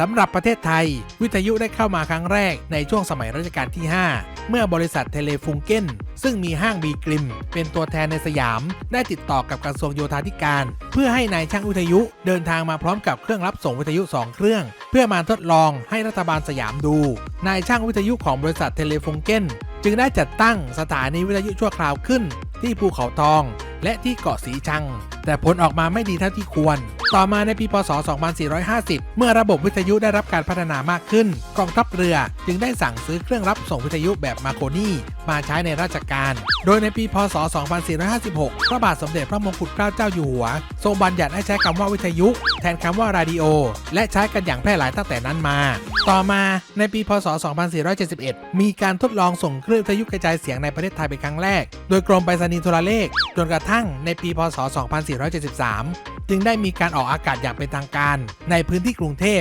สำหรับประเทศไทย วิทยุได้เข้ามาครั้งแรกในช่วงสมัยรัชกาลที่ 5 เมื่อบริษัทเทเลฟุงเก้น ซึ่งมีห้างบีกริม เป็นตัวแทนในสยาม ได้ติดต่อกับกระทรวงโยธาธิการ เพื่อให้นายช่างวิทยุเดินทางมาพร้อมกับเครื่องรับส่งวิทยุ 2 เครื่อง เพื่อมาทดลองให้รัฐบาลสยามดู นายช่างวิทยุของบริษัทเทเลฟุงเก้น จึงได้จัดตั้งสถานีวิทยุชั่วคราวขึ้น ที่ภูเขาทอง และที่เกาะสีชัง แต่ผลออกมาไม่ดีเท่าที่ควร ต่อมาในปีพศ 2450 เมื่อระบบวิทยุได้รับการพัฒนามากขึ้น กองทัพเรือจึงได้สั่งซื้อเครื่องรับส่งวิทยุแบบมาโคนี่มาใช้ในราชการ โดยในปีพศ 2456 พระบาทสมเด็จพระมงกุฎเกล้าเจ้าอยู่หัว ทรงบัญญัติให้ใช้คำว่าวิทยุ แทนคำว่าราดิโอ และใช้กันอย่างแพร่หลายตั้งแต่นั้นมา ต่อมาในปีพศ 2471 มีการทดลองส่งครื่องวิทยุกระจายเสียงในประเทศไทยเป็นครั้งแรก โดยกรมไปรษณีย์โทรเลข จนกระทั่งในปีพศ 2473 จึงได้มีการออกอากาศอย่างเป็นทางการ ในพื้นที่กรุงเทพ